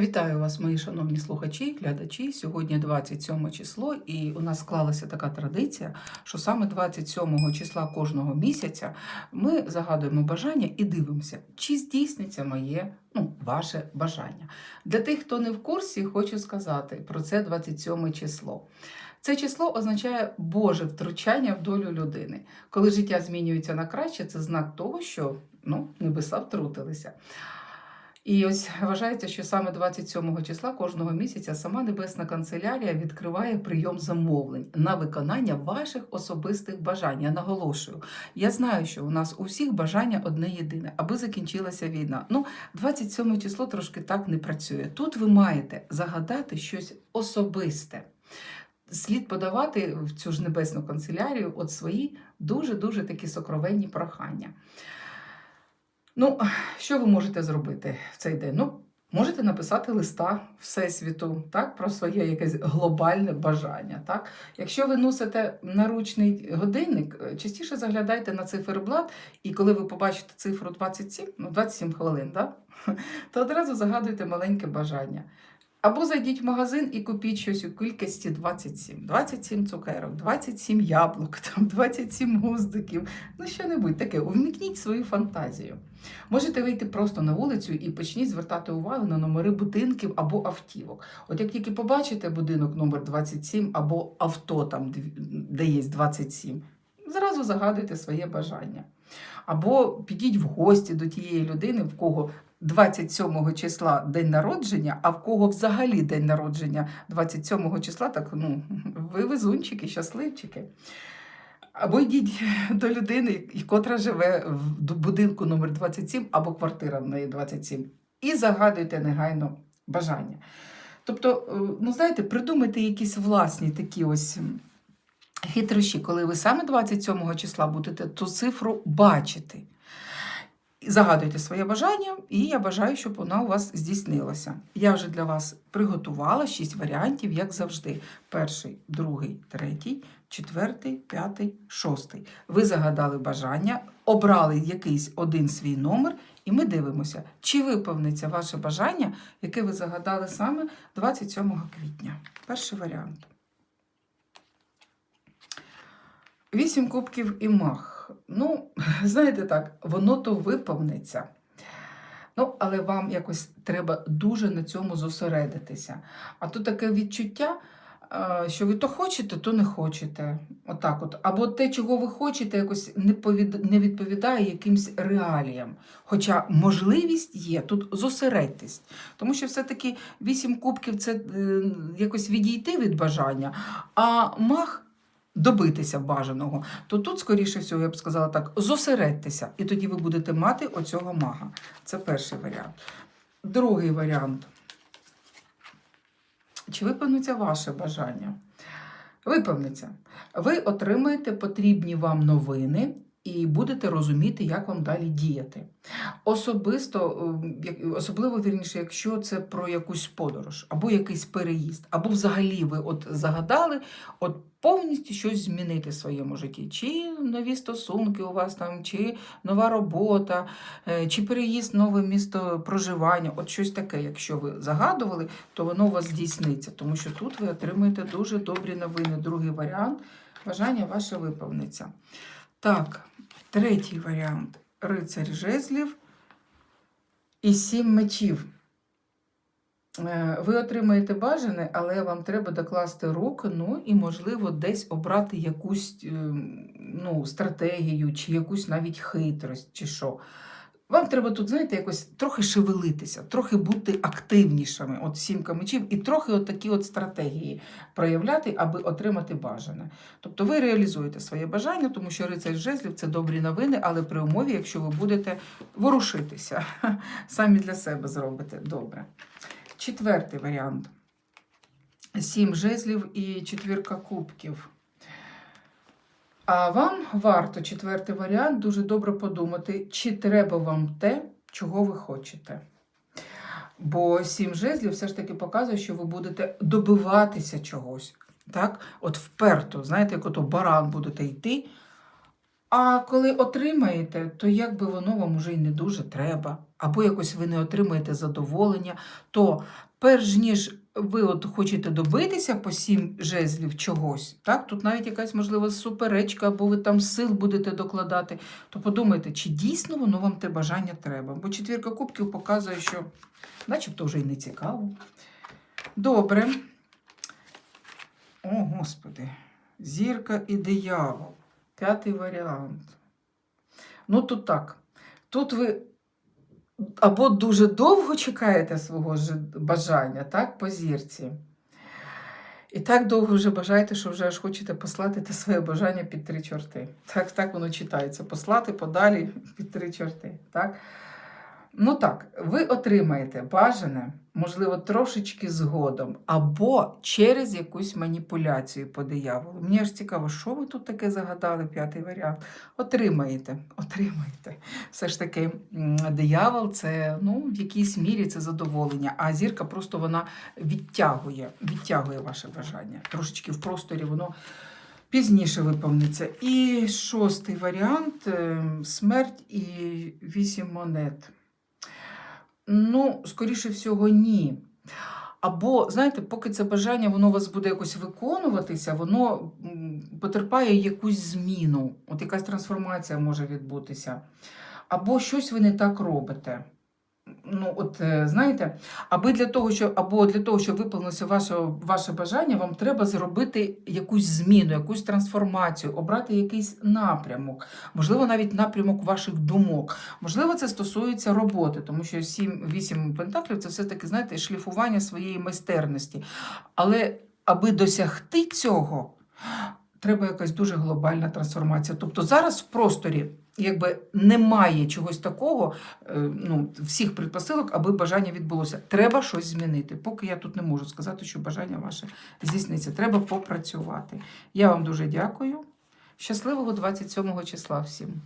Вітаю вас, мої шановні слухачі, глядачі. Сьогодні 27 число, і у нас склалася така традиція, що саме 27 числа кожного місяця ми загадуємо бажання і дивимося, чи здійсниться моє, ну, ваше бажання. Для тих, хто не в курсі, хочу сказати про це 27 число. Це число означає Боже втручання в долю людини. Коли життя змінюється на краще, це знак того, що ну, небеса втрутилися. І ось вважається, що саме 27 числа кожного місяця сама Небесна канцелярія відкриває прийом замовлень на виконання ваших особистих бажань. Я наголошую. Я знаю, що у нас у всіх бажання одне єдине, аби закінчилася війна. Ну, 27 число трошки так не працює. Тут ви маєте загадати щось особисте. Слід подавати в цю ж небесну канцелярію от свої дуже-дуже такі сокровенні прохання. Ну, що ви можете зробити в цей день? Ну, можете написати листа Всесвіту, так, про своє якесь глобальне бажання. Так? Якщо ви носите наручний годинник, е, частіше заглядайте на циферблат, і коли ви побачите цифру 27, ну 27 хвилин, так? то одразу загадуйте маленьке бажання. Або зайдіть в магазин і купіть щось у кількості 27. 27 цукерок, 27 яблук, там 27 гуздиків. Ну, що-небудь таке. Увімкніть свою фантазію. Можете вийти просто на вулицю і почніть звертати увагу на номери будинків або автівок. От як тільки побачите будинок номер 27 або авто, там, де є 27, зразу загадуйте своє бажання. Або підіть в гості до тієї людини, в кого 27 числа день народження, а в кого взагалі день народження 27 числа, так ну, ви везунчики, щасливчики. Або йдіть до людини, котра живе в будинку номер 27 або квартира в неї 27, і загадуйте негайно бажання. Тобто, е, ну знаєте, придумайте якісь власні такі ось хитрощі, коли ви саме 27 числа будете ту цифру бачити. Загадуйте своє бажання, і я бажаю, щоб вона у вас здійснилася. Я вже для вас приготувала шість варіантів, як завжди: перший, другий, третій, четвертий, п'ятий, шостий. Ви загадали бажання, обрали якийсь один свій номер, і ми дивимося, чи виповниться ваше бажання, яке ви загадали саме 27 квітня. Перший варіант. Вісім кубків і мах. Ну, знаєте так, воно то виповниться. Ну, але вам якось треба дуже на цьому зосередитися. А тут таке відчуття, е, що ви то хочете, то не хочете. Отак от. Або те, чого ви хочете, якось не, відповідає якимсь реаліям. Хоча можливість є, тут зосередьтесь. Тому що все-таки вісім кубків це е, якось відійти від бажання, а мах добитися бажаного, то тут, скоріше всього, я б сказала так, зосередьтеся, і тоді ви будете мати оцього мага. Це перший варіант. Другий варіант. Чи виповниться ваше бажання? Виповниться. Ви отримаєте потрібні вам новини і будете розуміти, як вам далі діяти. Особисто, ем, особливо вірніше, якщо це про якусь подорож, або якийсь переїзд, або взагалі ви от загадали от повністю щось змінити в своєму житті. Чи нові стосунки у вас там, чи нова робота, е, чи переїзд нове місто проживання. От щось таке, якщо ви загадували, то воно у вас здійсниться, тому що тут ви отримаєте дуже добрі новини. Другий варіант бажання ваше виповниться. Так, третій варіант рицарь жезлів і сім мечів. Е, ви отримаєте бажане, але вам треба докласти руки, ну і, можливо, десь обрати якусь ем, ну, стратегію, чи якусь навіть хитрость, чи що. Вам треба тут, знаєте, якось трохи шевелитися, трохи бути активнішими, от сімка мечів, і трохи от такі от стратегії проявляти, аби отримати бажане. Тобто ви реалізуєте своє бажання, тому що рицарь жезлів це добрі новини, але при умові, якщо ви будете ворушитися, самі для себе зробите добре. Четвертий варіант. Сім жезлів і четвірка кубків. А вам варто четвертий варіант дуже добре подумати, чи треба вам те, чого ви хочете. Бо сім жезлів все ж таки показує, що ви будете добиватися чогось. Так? От вперто, знаєте, як ото баран будете йти. А коли отримаєте, то якби воно вам уже й не дуже треба, або якось ви не отримаєте задоволення, то перш ніж ви от хочете добитися по сім жезлів чогось, так? тут навіть якась можливо суперечка, або ви там сил будете докладати, то подумайте, чи дійсно воно вам те бажання треба. Бо четвірка кубків показує, що начебто вже й не цікаво. Добре. О, Господи. Зірка і диявол. П'ятий варіант. Ну, тут так. Тут ви або дуже довго чекаєте свого бажання, так, по зірці. І так довго вже бажаєте, що вже аж хочете послати те своє бажання під три чорти. Так, так воно читається. Послати подалі під три чорти. Так? Ну так, ви отримаєте бажане, можливо, трошечки згодом, або через якусь маніпуляцію по дияволу. Мені ж цікаво, що ви тут таке загадали, п'ятий варіант. Отримаєте, отримаєте. Все ж таки, диявол це ну, в якійсь мірі це задоволення, а зірка просто вона відтягує, відтягує ваше бажання. Трошечки в просторі воно. Пізніше виповниться. І шостий варіант е, смерть і вісім монет. Ну, скоріше всього, ні. Або, знаєте, поки це бажання воно у вас буде якось виконуватися, воно потерпає якусь зміну, от якась трансформація може відбутися. Або щось ви не так робите. Ну, от е, знаєте, аби для того, що, або для того, щоб виповнилося ваше, ваше бажання, вам треба зробити якусь зміну, якусь трансформацію, обрати якийсь напрямок, можливо, навіть напрямок ваших думок. Можливо, це стосується роботи, тому що 7-8 пентаклів це все-таки, знаєте, шліфування своєї майстерності. Але аби досягти цього, треба якась дуже глобальна трансформація. Тобто зараз в просторі якби немає чогось такого, е, ну, всіх предпосилок, аби бажання відбулося. Треба щось змінити. Поки я тут не можу сказати, що бажання ваше здійсниться. Треба попрацювати. Я вам дуже дякую. Щасливого 27 числа всім!